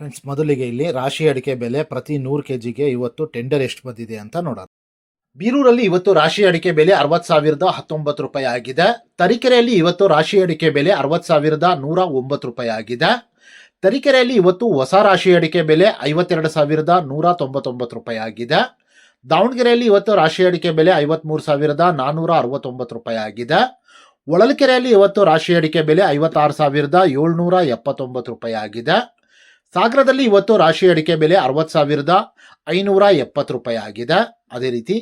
Friends ಮೊದಲಿಗೆ ಇಲ್ಲಿ ರಾಶಿ ಅಡಿಕೆ ಬೆಲೆ ಪ್ರತಿ ನೂರು ಕೆ ಜಿಗೆ ಇವತ್ತು ಟೆಂಡರ್ ಎಷ್ಟು ಬಂದಿದೆ ಅಂತ ನೋಡೋಣ. ಬೀರೂರಲ್ಲಿ ಇವತ್ತು ರಾಶಿ ಅಡಿಕೆ ಬೆಲೆ ಅರವತ್ ಸಾವಿರದ ಹತ್ತೊಂಬತ್ತು ರೂಪಾಯಿ ಆಗಿದೆ. ತರೀಕೆರೆಯಲ್ಲಿ ಇವತ್ತು ರಾಶಿ ಅಡಿಕೆ ಬೆಲೆ ಅರವತ್ ಸಾವಿರದ ನೂರ ಒಂಬತ್ತು ರೂಪಾಯಿ ಆಗಿದೆ. ತರೀಕೆರೆಯಲ್ಲಿ ಇವತ್ತು ಹೊಸ ರಾಶಿ ಅಡಿಕೆ ಬೆಲೆ ಐವತ್ತೆರಡು ಸಾವಿರದ ನೂರ ತೊಂಬತ್ತೊಂಬತ್ತು ರೂಪಾಯಿ ಆಗಿದೆ. ದಾವಣಗೆರೆಯಲ್ಲಿ ಇವತ್ತು ರಾಶಿ ಅಡಿಕೆ ಬೆಲೆ ಐವತ್ಮೂರು ಸಾವಿರದ ನಾನ್ನೂರ ಅರವತ್ತೊಂಬತ್ತು ರೂಪಾಯಿ ಆಗಿದೆ. ಹೊಳಲ್ಕೆರೆಯಲ್ಲಿ ಇವತ್ತು ರಾಶಿ ಅಡಿಕೆ ಬೆಲೆ ಐವತ್ತಾರು ಸಾವಿರದ ಏಳ್ನೂರ ಎಪ್ಪತ್ತೊಂಬತ್ತು ರೂಪಾಯಿ ಆಗಿದೆ. ಸಾಗರದಲ್ಲಿ ಇವತ್ತು ರಾಶಿ ಅಡಿಕೆ ಬೆಲೆ ಅರವತ್ತು ಸಾವಿರದ ಐನೂರ ಎಪ್ಪತ್ತು ರೂಪಾಯಿ ಆಗಿದೆ. ಅದೇ ರೀತಿ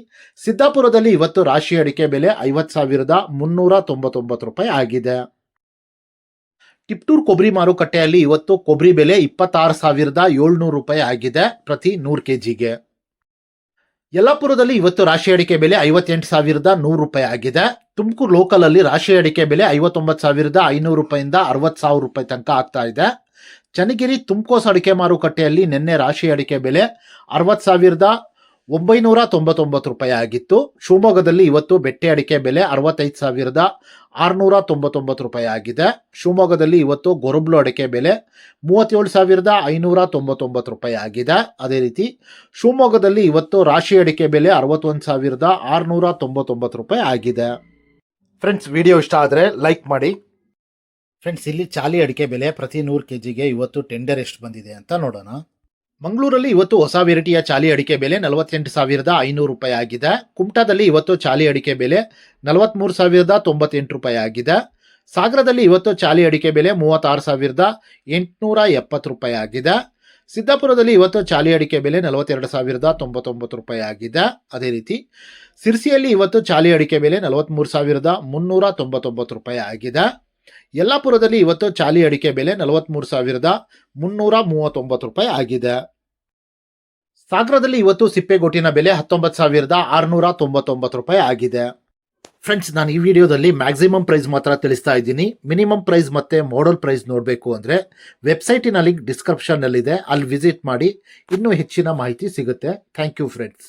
ಸಿದ್ದಾಪುರದಲ್ಲಿ ಇವತ್ತು ರಾಶಿ ಅಡಿಕೆ ಬೆಲೆ ಐವತ್ತು ಸಾವಿರದ ಮುನ್ನೂರ ತೊಂಬತ್ತೊಂಬತ್ತು ರೂಪಾಯಿ ಆಗಿದೆ. ಟಿಪ್ಟೂರ್ ಕೊಬ್ಬರಿ ಮಾರುಕಟ್ಟೆಯಲ್ಲಿ ಇವತ್ತು ಕೊಬ್ಬರಿ ಬೆಲೆ ಇಪ್ಪತ್ತಾರು ಸಾವಿರದ ಏಳ್ನೂರು ರೂಪಾಯಿ ಆಗಿದೆ ಪ್ರತಿ ನೂರು ಕೆ ಜಿಗೆ ಯಲ್ಲಾಪುರದಲ್ಲಿ ಇವತ್ತು ರಾಶಿ ಅಡಿಕೆ ಬೆಲೆ ಐವತ್ತೆಂಟು ಸಾವಿರದ ನೂರು ರೂಪಾಯಿ ಆಗಿದೆ. ತುಮಕೂರು ಲೋಕಲ್ ಅಲ್ಲಿ ರಾಶಿ ಅಡಿಕೆ ಬೆಲೆ ಐವತ್ತೊಂಬತ್ತು ಸಾವಿರದ ಐನೂರು ರೂಪಾಯಿಂದ ಅರವತ್ತು ಸಾವಿರ ರೂಪಾಯಿ ತನಕ ಆಗ್ತಾ ಇದೆ. ಚನ್ನಗಿರಿ ತುಮಕೋಸ್ ಅಡಿಕೆ ಮಾರುಕಟ್ಟೆಯಲ್ಲಿ ನಿನ್ನೆ ರಾಶಿ ಅಡಿಕೆ ಬೆಲೆ ಅರವತ್ತು ಸಾವಿರದ ಒಂಬೈನೂರ ತೊಂಬತ್ತೊಂಬತ್ತು ರೂಪಾಯಿ ಆಗಿತ್ತು. ಶಿವಮೊಗ್ಗದಲ್ಲಿ ಇವತ್ತು ಬೆಟ್ಟೆ ಅಡಿಕೆ ಬೆಲೆ ಅರವತ್ತೈದು ಸಾವಿರದ ಆರುನೂರ ತೊಂಬತ್ತೊಂಬತ್ತು ರೂಪಾಯಿ ಆಗಿದೆ. ಶಿವಮೊಗ್ಗದಲ್ಲಿ ಇವತ್ತು ಗೊರಬ್ಲು ಅಡಿಕೆ ಬೆಲೆ ಮೂವತ್ತೇಳು ಸಾವಿರದ ಐನೂರ ತೊಂಬತ್ತೊಂಬತ್ತು ರೂಪಾಯಿ ಆಗಿದೆ. ಅದೇ ರೀತಿ ಶಿವಮೊಗ್ಗದಲ್ಲಿ ಇವತ್ತು ರಾಶಿ ಅಡಿಕೆ ಬೆಲೆ ಅರವತ್ತೊಂದು ಸಾವಿರದ ಆರುನೂರ ತೊಂಬತ್ತೊಂಬತ್ತು ರೂಪಾಯಿ ಆಗಿದೆ. ಫ್ರೆಂಡ್ಸ್, ವಿಡಿಯೋ ಇಷ್ಟ ಆದರೆ ಲೈಕ್ ಮಾಡಿ ಫ್ರೆಂಡ್ಸ್ ಇಲ್ಲಿ ಚಾಲಿ ಅಡಿಕೆ ಬೆಲೆ ಪ್ರತಿ ನೂರು ಕೆ ಜಿಗೆ ಇವತ್ತು ಟೆಂಡರ್ ಎಷ್ಟು ಬಂದಿದೆ ಅಂತ ನೋಡೋಣ. ಮಂಗಳೂರಲ್ಲಿ ಇವತ್ತು ಹೊಸ ವೆರೈಟಿಯ ಚಾಲಿ ಅಡಿಕೆ ಬೆಲೆ ನಲವತ್ತೆಂಟು ಸಾವಿರದ ಐನೂರು ರೂಪಾಯಿ ಆಗಿದೆ. ಕುಮಟಾದಲ್ಲಿ ಇವತ್ತು ಚಾಲಿ ಅಡಿಕೆ ಬೆಲೆ ನಲವತ್ತ್ಮೂರು ಸಾವಿರದ ತೊಂಬತ್ತೆಂಟು ರೂಪಾಯಿ ಆಗಿದೆ. ಸಾಗರದಲ್ಲಿ ಇವತ್ತು ಚಾಲಿ ಅಡಿಕೆ ಬೆಲೆ ಮೂವತ್ತಾರು ಸಾವಿರದ ಎಂಟುನೂರ ಎಪ್ಪತ್ತು ರೂಪಾಯಿ ಆಗಿದೆ. ಸಿದ್ದಾಪುರದಲ್ಲಿ ಇವತ್ತು ಚಾಲಿ ಅಡಿಕೆ ಬೆಲೆ ನಲವತ್ತೆರಡು ಸಾವಿರದ ತೊಂಬತ್ತೊಂಬತ್ತು ರೂಪಾಯಿ ಆಗಿದೆ. ಅದೇ ರೀತಿ ಸಿರ್ಸಿಯಲ್ಲಿ ಇವತ್ತು ಚಾಲಿ ಅಡಿಕೆ ಬೆಲೆ ನಲವತ್ತ್ಮೂರು ಸಾವಿರದ ಮುನ್ನೂರ ತೊಂಬತ್ತೊಂಬತ್ತು ರೂಪಾಯಿ ಆಗಿದೆ. ಯಲ್ಲಾಪುರದಲ್ಲಿ ಇವತ್ತು ಚಾಲಿ ಅಡಿಕೆ ಬೆಲೆ ನಲವತ್ತ್ಮೂರು ಸಾವಿರದ ಮುನ್ನೂರ ಮೂವತ್ತೊಂಬತ್ತು ರೂಪಾಯಿ ಆಗಿದೆ. ಸಾಗರದಲ್ಲಿ ಇವತ್ತು ಸಿಪ್ಪೆಗೊಟ್ಟಿನ ಬೆಲೆ ಹತ್ತೊಂಬತ್ತು ಸಾವಿರದ ಆರುನೂರ ತೊಂಬತ್ತೊಂಬತ್ತು ರೂಪಾಯಿ ಆಗಿದೆ. ಫ್ರೆಂಡ್ಸ್, ನಾನು ಈ ವಿಡಿಯೋದಲ್ಲಿ ಮ್ಯಾಕ್ಸಿಮಮ್ ಪ್ರೈಸ್ ಮಾತ್ರ ತಿಳಿಸ್ತಾ ಇದ್ದೀನಿ. ಮಿನಿಮಮ್ ಪ್ರೈಸ್ ಮತ್ತೆ ಮಾಡಲ್ ಪ್ರೈಸ್ ನೋಡಬೇಕು ಅಂದರೆ ವೆಬ್ಸೈಟಿನ ಲಿಂಕ್ ಡಿಸ್ಕ್ರಿಪ್ಷನ್ನಲ್ಲಿದೆ. ಅಲ್ಲಿ ವಿಸಿಟ್ ಮಾಡಿ ಇನ್ನೂ ಹೆಚ್ಚಿನ ಮಾಹಿತಿ ಸಿಗುತ್ತೆ. Thank you, friends.